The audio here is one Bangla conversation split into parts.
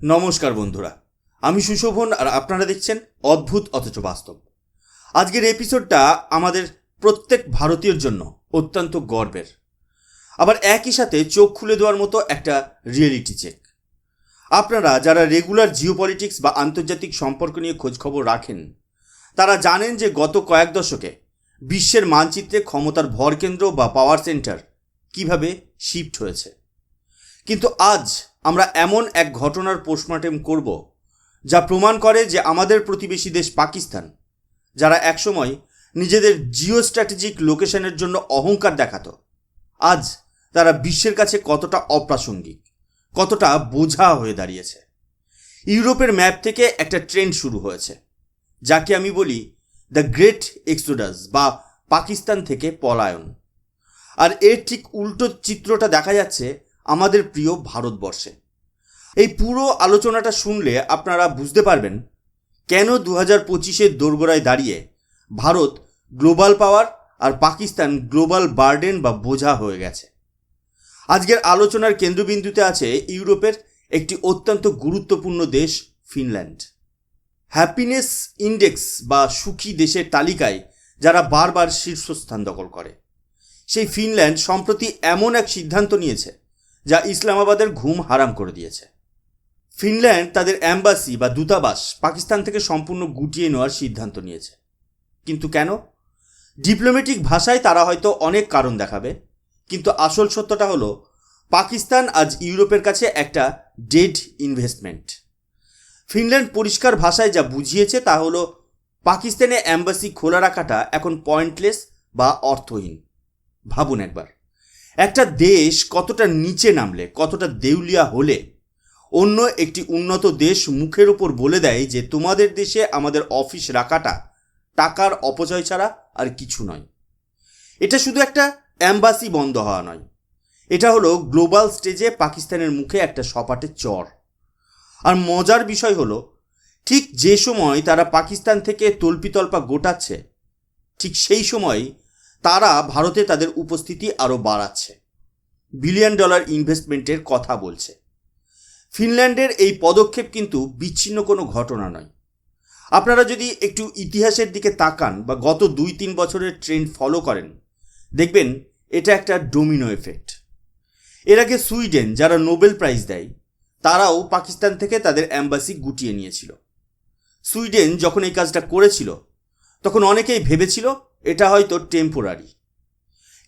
নমস্কার বন্ধুরা, আমি সুশোভন আর আপনারা দেখছেন অদ্ভুত অথচ বাস্তব। আজকের এপিসোডটা আমাদের প্রত্যেক ভারতীয়র জন্য অত্যন্ত গর্বের। আবার একই সাথে চোখ খুলে দেওয়ার মতো একটা রিয়েলিটি চেক আপনারা যারা রেগুলার জিওপলিটিক্স বা আন্তর্জাতিক সম্পর্ক নিয়ে খোঁজখবর রাখেন, তারা জানেন যে গত কয়েক দশকে বিশ্বের মানচিত্রে ক্ষমতার ভরকেন্দ্র বা পাওয়ার সেন্টার কীভাবে শিফট হয়েছে। কিন্তু আজ আমরা এমন এক ঘটনার পোস্টমর্টেম করব, যা প্রমাণ করে যে আমাদের প্রতিবেশী দেশ পাকিস্তান, যারা একসময় নিজেদের জিও স্ট্র্যাটেজিক লোকেশনের জন্য অহংকার দেখাতো। আজ তারা বিশ্বের কাছে কতটা অপ্রাসঙ্গিক, কতটা বোঝা হয়ে দাঁড়িয়েছে। ইউরোপের ম্যাপ থেকে একটা ট্রেন্ড শুরু হয়েছে, যাকে আমি বলি দ্য গ্রেট এক্সোডাস বা পাকিস্তান থেকে পলায়ন। আর এর ঠিক উল্টো চিত্রটা দেখা যাচ্ছে আমাদের প্রিয় ভারতবর্ষে। এই পুরো আলোচনাটা শুনলে আপনারা বুঝতে পারবেন কেন দু হাজার পঁচিশের দোরগোড়ায় দাঁড়িয়ে ভারত গ্লোবাল পাওয়ার আর পাকিস্তান গ্লোবাল বার্ডেন বা বোঝা হয়ে গেছে। আজকের আলোচনার কেন্দ্রবিন্দুতে আছে ইউরোপের একটি অত্যন্ত গুরুত্বপূর্ণ দেশ ফিনল্যান্ড। হ্যাপিনেস ইন্ডেক্স বা সুখী দেশের তালিকায় যারা বারবার শীর্ষস্থান দখল করে। সেই ফিনল্যান্ড সম্প্রতি এমন এক সিদ্ধান্ত নিয়েছে যা ইসলামাবাদের ঘুম হারাম করে দিয়েছে। ফিনল্যান্ড তাদের অ্যাম্বাসি বা দূতাবাস পাকিস্তান থেকে সম্পূর্ণ গুটিয়ে নেওয়ার সিদ্ধান্ত নিয়েছে। কিন্তু কেন? ডিপ্লোম্যাটিক ভাষায় তারা হয়তো অনেক কারণ দেখাবে, কিন্তু আসল সত্যটা হলো, পাকিস্তান আজ ইউরোপের কাছে একটা ডেড ইনভেস্টমেন্ট। ফিনল্যান্ড পরিষ্কার ভাষায় যা বুঝিয়েছে তা হলো, পাকিস্তানে অ্যাম্বাসি খোলা রাখাটা এখন পয়েন্টলেস বা অর্থহীন। ভাবুন একবার। একটা দেশ কতটা নিচে নামলে, কতটা দেউলিয়া হলে? অন্য একটি উন্নত দেশ মুখের ওপর বলে দেয় যে, তোমাদের দেশে আমাদের অফিস রাখাটা টাকার অপচয় ছাড়া আর কিছু নয়। এটা শুধু একটা অ্যাম্বাসি বন্ধ হওয়া নয়। এটা হলো গ্লোবাল স্টেজে পাকিস্তানের মুখে একটা সপাটের চর। আর মজার বিষয় হলো, ঠিক যে সময় তারা পাকিস্তান থেকে তল্পিতল্পা গোটাচ্ছে, ঠিক সেই সময় তারা ভারতে তাদের উপস্থিতি আরও বাড়াচ্ছে। বিলিয়ন ডলার ইনভেস্টমেন্টের কথা বলছে। ফিনল্যান্ডের এই পদক্ষেপ কিন্তু বিচ্ছিন্ন কোনো ঘটনা নয়। আপনারা যদি একটু ইতিহাসের দিকে তাকান বা গত দুই তিন বছরের ট্রেন্ড ফলো করেন, দেখবেন এটা একটা ডোমিনো এফেক্ট। এর আগে সুইডেন, যারা নোবেল প্রাইজ দেয়, তারাও পাকিস্তান থেকে তাদের অ্যাম্বাসি গুটিয়ে নিয়েছিল। সুইডেন যখন এই কাজটা করেছিল তখন অনেকেই ভেবেছিল এটা হয়তো টেম্পোরারি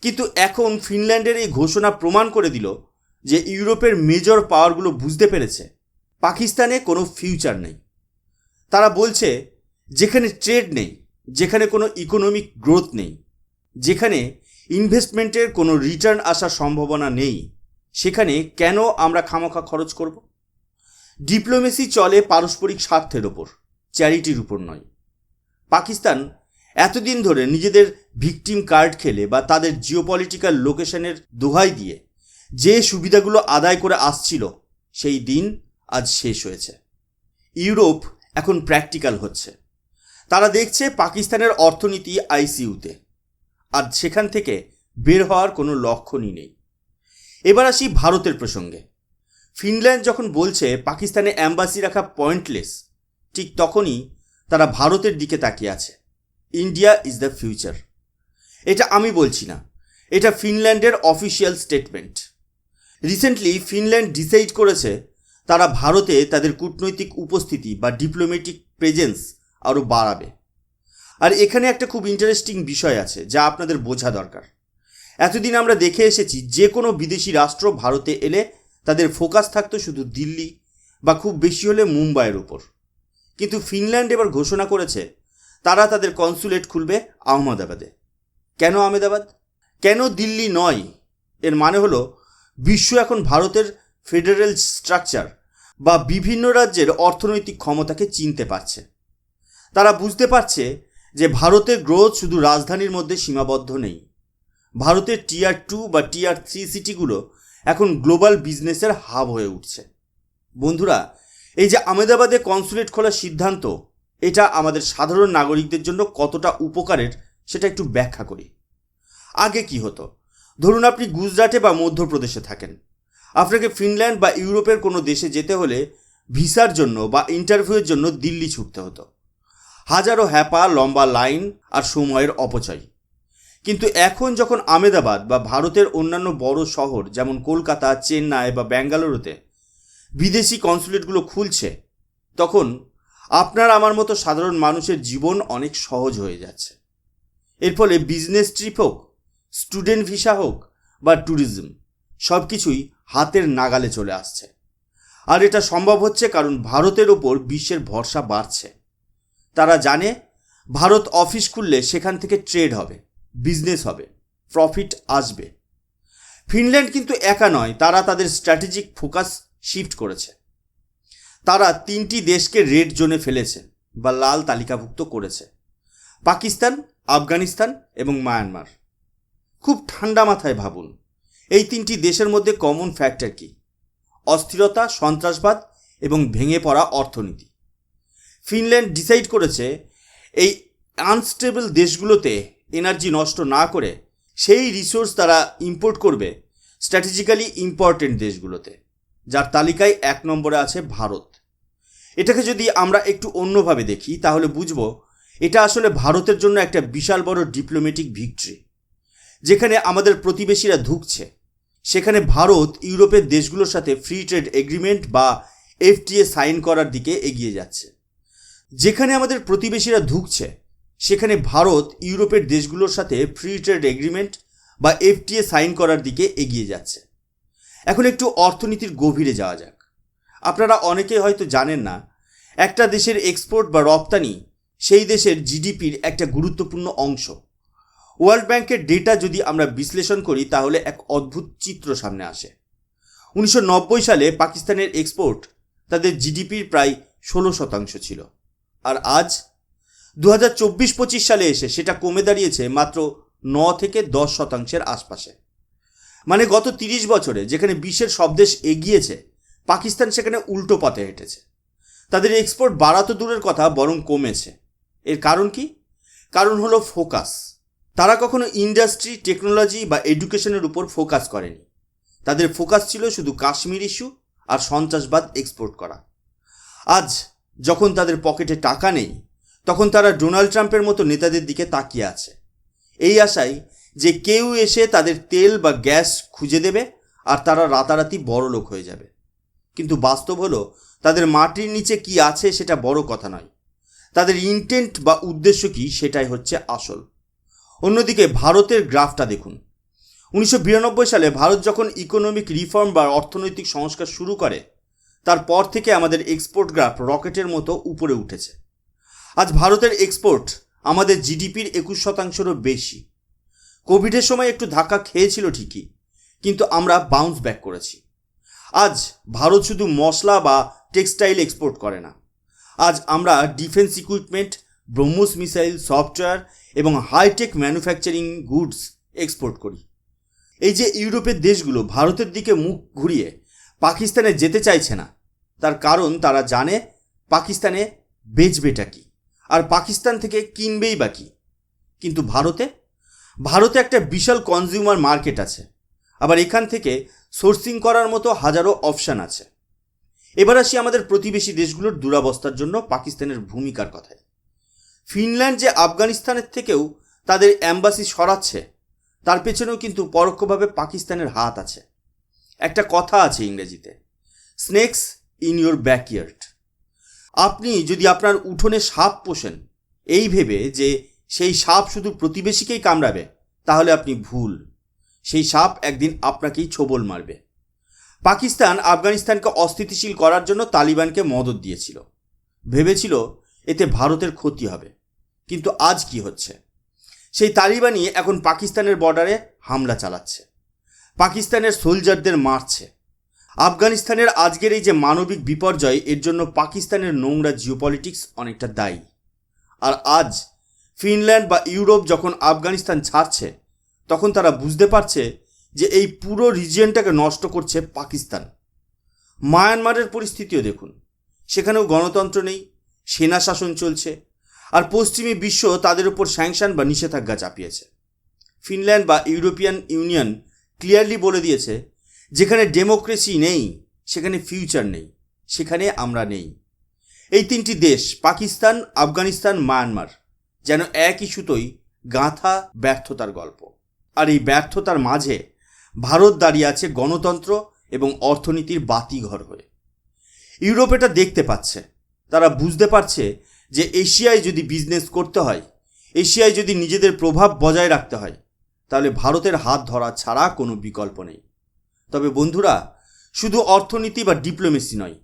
কিন্তু এখন ফিনল্যান্ডের এই ঘোষণা প্রমাণ করে দিল যে ইউরোপের মেজর পাওয়ারগুলো বুঝতে পেরেছে, পাকিস্তানে কোনো ফিউচার নেই। তারা বলছে, যেখানে ট্রেড নেই, যেখানে কোনো ইকোনমিক গ্রোথ নেই, যেখানে ইনভেস্টমেন্টের কোনো রিটার্ন আসার সম্ভাবনা নেই, সেখানে কেন আমরা খামোখা খরচ করব? ডিপ্লোমেসি চলে পারস্পরিক স্বার্থের ওপর চ্যারিটির উপর নয়। পাকিস্তান এতদিন ধরে নিজেদের ভিকটিম কার্ড খেলে বা তাদের জিওপলিটিক্যাল লোকেশনের দোহাই দিয়ে যে সুবিধাগুলো আদায় করে আসছিল, সেই দিন আজ শেষ হয়েছে। ইউরোপ এখন প্র্যাকটিক্যাল হচ্ছে। তারা দেখছে পাকিস্তানের অর্থনীতি আইসিইউতে। আর সেখান থেকে বের হওয়ার কোনো লক্ষণই নেই। এবার আসি ভারতের প্রসঙ্গে। ফিনল্যান্ড যখন বলছে পাকিস্তানে অ্যাম্বাসি রাখা পয়েন্টলেস, ঠিক তখনই তারা ভারতের দিকে তাকিয়ে আছে। India is the future. এটা আমি বলছি না। এটা ফিনল্যান্ডের official statement. Recently Finland decide করেছে তারা ভারতে তাদের কূটনৈতিক উপস্থিতি বা ডিপ্লোম্যাটিক প্রেজেন্স আরও বাড়াবে। আর এখানে একটা খুব ইন্টারেস্টিং বিষয় আছে যা আপনাদের বোঝা দরকার। এতদিন আমরা দেখে এসেছি যে কোনো বিদেশি রাষ্ট্র ভারতে এলে তাদের ফোকাস থাকতো শুধু দিল্লি বা খুব বেশি হলে মুম্বাইয়ের উপর। কিন্তু ফিনল্যান্ড এবার ঘোষণা করেছে, তারা তাদের কনসুলেট খুলবে আহমেদাবাদে। কেন আহমেদাবাদ? কেন দিল্লি নয়? এর মানে হলো, বিশ্ব এখন ভারতের ফেডারেল স্ট্রাকচার বা বিভিন্ন রাজ্যের অর্থনৈতিক ক্ষমতাকে চিনতে পারছে। তারা বুঝতে পারছে যে ভারতের গ্রোথ শুধু রাজধানীর মধ্যে সীমাবদ্ধ নেই। ভারতের টিয়ার টু বা টিয়ার থ্রি সিটিগুলো এখন গ্লোবাল বিজনেসের হাব হয়ে উঠছে। বন্ধুরা এই যে আহমেদাবাদে কনসুলেট খোলার সিদ্ধান্ত, এটা আমাদের সাধারণ নাগরিকদের জন্য কতটা উপকারের সেটা একটু ব্যাখ্যা করি। আগে কি হতো? ধরুন আপনি গুজরাটে বা মধ্যপ্রদেশে থাকেন। আপনাকে ফিনল্যান্ড বা ইউরোপের কোনো দেশে যেতে হলে ভিসার জন্য বা ইন্টারভিউয়ের জন্য দিল্লি ছুটতে হতো। হাজারো হ্যাপা, লম্বা লাইন আর সময়ের অপচয়। কিন্তু এখন যখন আমেদাবাদ বা ভারতের অন্যান্য বড় শহর যেমন কলকাতা, চেন্নাই বা ব্যাঙ্গালুরুতে বিদেশি কনসুলেটগুলো খুলছে, তখন আপনার আমার মতো সাধারণ মানুষের জীবন অনেক সহজ হয়ে যাচ্ছে। এর ফলে বিজনেস ট্রিপ হোক স্টুডেন্ট ভিসা হোক বা ট্যুরিজম সব কিছুই হাতের নাগালে চলে আসছে। আর এটা সম্ভব হচ্ছে কারণ ভারতের ওপর বিশ্বের ভরসা বাড়ছে। তারা জানে ভারত অফিস খুললে সেখান থেকে ট্রেড হবে বিজনেস হবে প্রফিট আসবে। ফিনল্যান্ড কিন্তু একা নয়, তারা তাদের স্ট্র্যাটেজিক ফোকাস শিফট করেছে। তারা তিনটি দেশকে রেড জোনে ফেলেছে বা লাল তালিকাভুক্ত করেছে। পাকিস্তান, আফগানিস্তান এবং মায়ানমার। খুব ঠান্ডা মাথায় ভাবুন, এই তিনটি দেশের মধ্যে কমন ফ্যাক্টর কি? অস্থিরতা, সন্ত্রাসবাদ এবং ভেঙে পড়া অর্থনীতি। ফিনল্যান্ড ডিসাইড করেছে এই আনস্টেবল দেশগুলোতে এনার্জি নষ্ট না করে সেই রিসোর্স তারা ইম্পোর্ট করবে স্ট্র্যাটেজিক্যালি ইম্পর্টেন্ট দেশগুলোতে। যার তালিকায় এক নম্বরে আছে ভারত। এটাকে যদি আমরা একটু অন্যভাবে দেখি, তাহলে বুঝব এটা আসলে ভারতের জন্য একটা বিশাল বড় ডিপ্লোম্যাটিক ভিক্টরি যেখানে আমাদের প্রতিবেশীরা ধুকছে। সেখানে ভারত ইউরোপের দেশগুলোর সাথে ফ্রি ট্রেড এগ্রিমেন্ট বা এফটিএ সাইন করার দিকে এগিয়ে যাচ্ছে। যেখানে আমাদের প্রতিবেশীরা ধুকছে, সেখানে ভারত ইউরোপের দেশগুলোর সাথে ফ্রি ট্রেড এগ্রিমেন্ট বা এফটিএ সাইন করার দিকে এগিয়ে যাচ্ছে। এখন একটু অর্থনীতির গভীরে যাওয়া যাক। আপনারা অনেকেই হয়তো জানেন না, একটা দেশের এক্সপোর্ট বা রপ্তানি সেই দেশের জিডিপির একটা গুরুত্বপূর্ণ অংশ। ওয়ার্ল্ড ব্যাংকের ডেটা যদি আমরা বিশ্লেষণ করি, তাহলে এক অদ্ভুত চিত্র সামনে আসে। উনিশশো নব্বই সালে পাকিস্তানের এক্সপোর্ট তাদের জিডিপির প্রায় ষোলো শতাংশ ছিল। আর আজ দু হাজার চব্বিশ পঁচিশ সালে এসে সেটা কমে দাঁড়িয়েছে মাত্র ন থেকে দশ শতাংশের আশপাশে। মানে গত তিরিশ বছরে যেখানে বিশ্বের সব দেশ এগিয়েছে, পাকিস্তান সেখানে উল্টো পথে হেঁটেছে। তাদের এক্সপোর্ট বাড়াতো দূরের কথা, বরং কমেছে। এর কারণ কি? কারণ হলো ফোকাস তারা কখনো ইন্ডাস্ট্রি টেকনোলজি বা এডুকেশনের উপর ফোকাস করেনি। তাদের ফোকাস ছিল শুধু কাশ্মীর ইস্যু আর সন্ত্রাসবাদ এক্সপোর্ট করা। আজ যখন তাদের পকেটে টাকা নেই, তখন তারা ডোনাল্ড ট্রাম্পের মতো নেতাদের দিকে তাকিয়ে আছে। এই আশায় যে কেউ এসে তাদের তেল বা গ্যাস খুঁজে দেবে আর তারা রাতারাতি বড় লোক হয়ে যাবে। কিন্তু বাস্তব হলো, তাদের মাটির নিচে কি আছে সেটা বড় কথা নয়। তাদের ইন্টেন্ট বা উদ্দেশ্য কি সেটাই হচ্ছে আসল। অন্যদিকে ভারতের গ্রাফটা দেখুন। উনিশশো বিরানব্বই সালে ভারত যখন ইকোনমিক রিফর্ম বা অর্থনৈতিক সংস্কার শুরু করে, তারপর থেকে আমাদের এক্সপোর্ট গ্রাফ রকেটের মতো উপরে উঠেছে। আজ ভারতের এক্সপোর্ট আমাদের জিডিপির একুশ শতাংশেরও বেশি। কোভিডের সময় একটু ধাক্কা খেয়েছিল ঠিকই, কিন্তু আমরা বাউন্স ব্যাক করেছি। আজ ভারত শুধু মশলা বা টেক্সটাইল এক্সপোর্ট করে না। আজ আমরা defence equipment BrahMos missile software এবং high tech manufacturing goods export করি। এই যে ইউরোপের দেশগুলো ভারতের দিকে মুখ ঘুরিয়ে পাকিস্তানে যেতে চাইছে না, তার কারণ তারা জানে পাকিস্তানে বেচবেটা কি, আর পাকিস্তান থেকে কিনবেই বা কি। কিন্তু ভারতে ভারতে একটা বিশাল কনজিউমার মার্কেট আছে। আবার এখান থেকে সোর্সিং করার মতো হাজারো অপশান আছে। এবার আসি আমাদের প্রতিবেশী দেশগুলোর দুরাবস্থার জন্য পাকিস্তানের ভূমিকার কথায়। ফিনল্যান্ড যে আফগানিস্তানের থেকেও তাদের অ্যাম্বাসি সরাচ্ছে, তার পেছনেও কিন্তু পরোক্ষভাবে পাকিস্তানের হাত আছে। একটা কথা আছে ইংরেজিতে স্নেক্স ইন ইউর ব্যাকইয়ার্ড আপনি যদি আপনার উঠোনে সাপ পোষেন, এই ভেবে যে সেই সাপ শুধু প্রতিবেশীকেই কামড়াবে, তাহলে আপনি ভুল। সেই সাপ একদিন আপনাকেই ছোবল মারবে। পাকিস্তান আফগানিস্তানকে অস্থিতিশীল করার জন্য তালিবানকে মদত দিয়েছিল। ভেবেছিল এতে ভারতের ক্ষতি হবে। কিন্তু আজ কি হচ্ছে? সেই তালিবানই এখন পাকিস্তানের বর্ডারে হামলা চালাচ্ছে। পাকিস্তানের সোলজারদের মারছে। আফগানিস্তানের আজকের এই যে মানবিক বিপর্যয়, এর জন্য পাকিস্তানের নোংরা জিওপলিটিক্স অনেকটা দায়ী। আর আজ ফিনল্যান্ড বা ইউরোপ যখন আফগানিস্তান ছাড়ছে, তখন তারা বুঝতে পারছে যে এই পুরো রিজিয়নটাকে নষ্ট করছে পাকিস্তান। মায়ানমারের পরিস্থিতিও দেখুন। সেখানেও গণতন্ত্র নেই, সেনা শাসন চলছে, আর পশ্চিমী বিশ্ব তাদের উপর স্যাংশন বা নিষেধাজ্ঞা চাপিয়েছে। ফিনল্যান্ড বা ইউরোপিয়ান ইউনিয়ন ক্লিয়ারলি বলে দিয়েছে, যেখানে ডেমোক্রেসি নেই, সেখানে ফিউচার নেই, সেখানে আমরা নেই। এই তিনটি দেশ, পাকিস্তান, আফগানিস্তান, মায়ানমার। যেন একই সুতোই গাঁথা ব্যর্থতার গল্প। আর এই ব্যর্থতার মাঝে ভারত দাঁড়িয়ে আছে গণতন্ত্র এবং অর্থনীতির বাতিঘর হয়ে। ইউরোপ এটা দেখতে পাচ্ছে। তারা বুঝতে পারছে যে এশিয়ায় যদি বিজনেস করতে হয়, এশিয়ায় যদি নিজেদের প্রভাব বজায় রাখতে হয়, তাহলে ভারতের হাত ধরা ছাড়া কোনো বিকল্প নেই। তবে বন্ধুরা, শুধু অর্থনীতি বা ডিপ্লোমেসি নয়,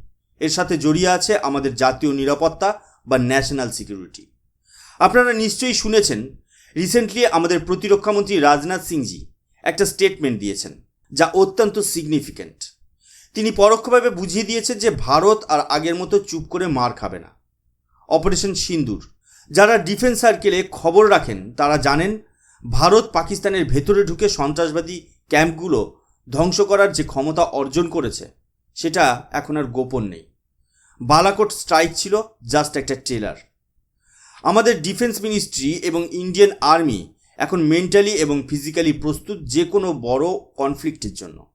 এর সাথে জড়িয়ে আছে আমাদের জাতীয় নিরাপত্তা বা ন্যাশনাল সিকিউরিটি আপনারা নিশ্চয়ই শুনেছেন রিসেন্টলি আমাদের প্রতিরক্ষামন্ত্রী রাজনাথ সিংজি একটা স্টেটমেন্ট দিয়েছেন যা অত্যন্ত সিগনিফিক্যান্ট তিনি পরোক্ষভাবে বুঝিয়ে দিয়েছেন যে ভারত আর আগের মতো চুপ করে মার খাবে না। অপারেশন সিন্দুর, যারা ডিফেন্স সার্কেলে খবর রাখেন, তারা জানেন ভারত পাকিস্তানের ভেতরে ঢুকে সন্ত্রাসবাদী ক্যাম্পগুলো ধ্বংস করার যে ক্ষমতা অর্জন করেছে, সেটা এখন আর গোপন নেই। বালাকোট স্ট্রাইক ছিল জাস্ট একটা ট্রেলার। আমাদের ডিফেন্স মিনিস্ট্রি এবং ইন্ডিয়ান আর্মি এখন মেন্টালি এবং ফিজিক্যালি প্রস্তুত যে কোনো বড় কনফ্লিক্টের জন্য।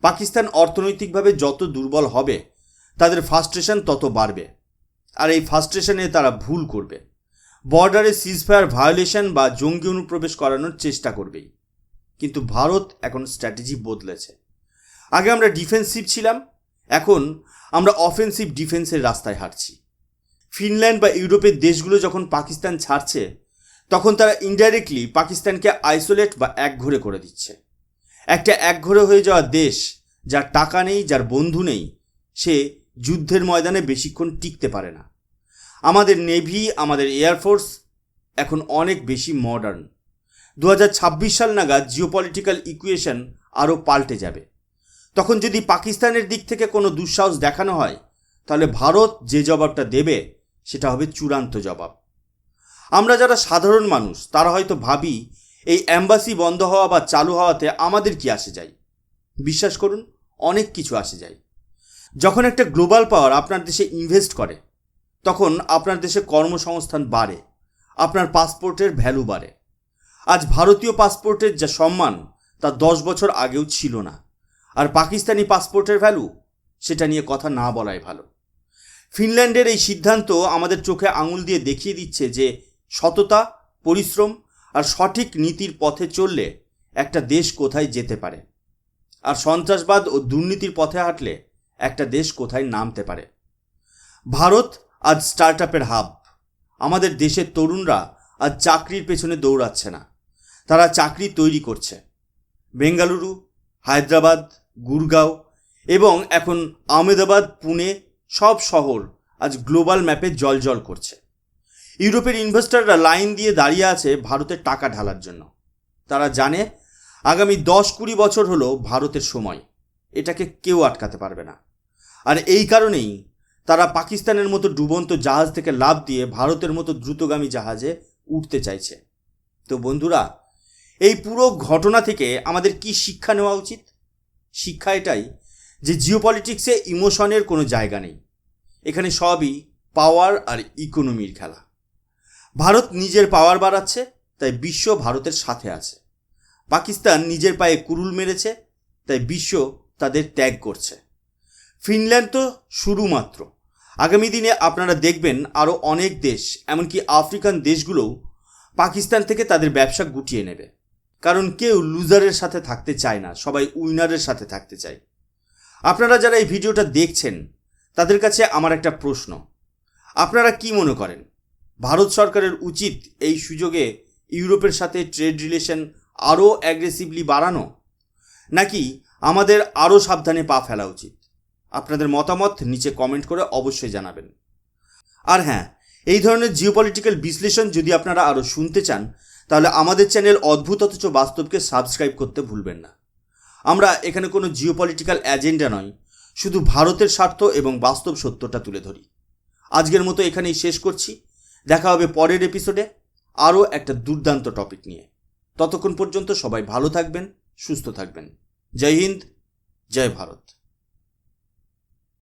পাকিস্তান অর্থনৈতিকভাবে যত দুর্বল হবে, তাদের ফার্স্ট্রেশন তত বাড়বে। আর এই ফার্স্ট্রেশনে তারা ভুল করবে। বর্ডারে সিজফায়ার ভায়োলেশন বা জঙ্গি অনুপ্রবেশ করানোর চেষ্টা করবেই। কিন্তু ভারত এখন স্ট্র্যাটেজি বদলেছে। আগে আমরা ডিফেন্সিভ ছিলাম, এখন আমরা অফেন্সিভ ডিফেন্সের রাস্তায় হাঁটছি। ফিনল্যান্ড বা ইউরোপের দেশগুলো যখন পাকিস্তান ছাড়ছে, তখন তারা ইনডাইরেক্টলি পাকিস্তানকে আইসোলেট বা একঘরে করে দিচ্ছে। একটা একঘরে হয়ে যাওয়া দেশ যার টাকা নেই, যার বন্ধু নেই, সে যুদ্ধের ময়দানে বেশিক্ষণ টিকতে পারে না। আমাদের নেভি, আমাদের এয়ারফোর্স এখন অনেক বেশি মডার্ন দু হাজার ছাব্বিশ সাল নাগাদ জিওপলিটিক্যাল ইকুয়েশন আরও পাল্টে যাবে। তখন যদি পাকিস্তানের দিক থেকে কোনো দুঃসাহস দেখানো হয়, তাহলে ভারত যে জবাবটা দেবে সেটা হবে চূড়ান্ত জবাব। আমরা যারা সাধারণ মানুষ, তারা হয়তো ভাবি, এই অ্যাম্বাসি বন্ধ হওয়া বা চালু হওয়াতে আমাদের কি আসে যায়? বিশ্বাস করুন, অনেক কিছু আসে যায়। যখন একটা গ্লোবাল পাওয়ার আপনার দেশে ইনভেস্ট করে, তখন আপনার দেশে কর্মসংস্থান বাড়ে, আপনার পাসপোর্টের ভ্যালু বাড়ে। আজ ভারতীয় পাসপোর্টের যা সম্মান, তা দশ বছর আগেও ছিল না। আর পাকিস্তানি পাসপোর্টের ভ্যালু সেটা নিয়ে কথা না বলাই ভালো। ফিনল্যান্ডের এই সিদ্ধান্ত আমাদের চোখে আঙুল দিয়ে দেখিয়ে দিচ্ছে যে সততা, পরিশ্রম আর সঠিক নীতির পথে চললে একটা দেশ কোথায় যেতে পারে। আর সন্ত্রাসবাদ ও দুর্নীতির পথে হাঁটলে একটা দেশ কোথায় নামতে পারে। ভারত আজ স্টার্ট আপের হাব। আমাদের দেশের তরুণরা আজ চাকরির পেছনে দৌড়াচ্ছে না। তারা চাকরি তৈরি করছে। বেঙ্গালুরু, হায়দ্রাবাদ, গুরগাঁও এবং এখন আহমেদাবাদ, পুনে সব শহর আজ গ্লোবাল ম্যাপে জল করছে। ইউরোপের ইনভেস্টররা লাইন দিয়ে দাঁড়িয়ে আছে ভারতের টাকা ঢালার জন্য। তারা জানে, আগামী দশ কুড়ি বছর হলো ভারতের সময়। এটাকে কেউ আটকাতে পারবে না। আর এই কারণেই তারা পাকিস্তানের মতো ডুবন্ত জাহাজ থেকে লাভ দিয়ে ভারতের মতো দ্রুতগামী জাহাজে উঠতে চাইছে। তো বন্ধুরা, এই পুরো ঘটনা থেকে আমাদের কি শিক্ষা নেওয়া উচিত? শিক্ষা এটাই যে জিওপলিটিক্সে ইমোশনের কোনো জায়গা নেই। এখানে সবই পাওয়ার আর ইকোনমির খেলা। ভারত নিজের পাওয়ার বাড়াচ্ছে, তাই বিশ্ব ভারতের সাথে আছে। পাকিস্তান নিজের পায়ে কুরুল মেরেছে, তাই বিশ্ব তাদের ত্যাগ করছে। ফিনল্যান্ড তো শুরু মাত্র আগামী দিনে আপনারা দেখবেন আরও অনেক দেশ, এমনকি আফ্রিকান দেশগুলোও পাকিস্তান থেকে তাদের ব্যবসা গুটিয়ে নেবে। কারণ কেউ লুজারের সাথে থাকতে চায় না, সবাই উইনারের সাথে থাকতে চায়। আপনারা যারা এই ভিডিওটা দেখছেন, তাদের কাছে আমার একটা প্রশ্ন। আপনারা কি মনে করেন? ভারত সরকারের উচিত এই সুযোগে ইউরোপের সাথে ট্রেড রিলেশন আরও অ্যাগ্রেসিভলি বাড়ানো? নাকি আমাদের আরও সাবধানে পা ফেলা উচিত? আপনাদের মতামত নিচে কমেন্ট করে অবশ্যই জানাবেন। আর হ্যাঁ এই ধরনের জিওপলিটিক্যাল বিশ্লেষণ যদি আপনারা আরও শুনতে চান, তাহলে আমাদের চ্যানেল অদ্ভুত অথচ বাস্তবকে সাবস্ক্রাইব করতে ভুলবেন না। আমরা এখানে কোনো জিও পলিটিক্যাল এজেন্ডা নয়, শুধু ভারতের স্বার্থ এবং বাস্তব সত্যটা তুলে ধরি। আজকের মতো এখানেই শেষ করছি। দেখা হবে পরের এপিসোডে আরও একটা দুর্দান্ত টপিক নিয়ে। ততক্ষণ পর্যন্ত সবাই ভালো থাকবেন, সুস্থ থাকবেন। জয় হিন্দ, জয় ভারত।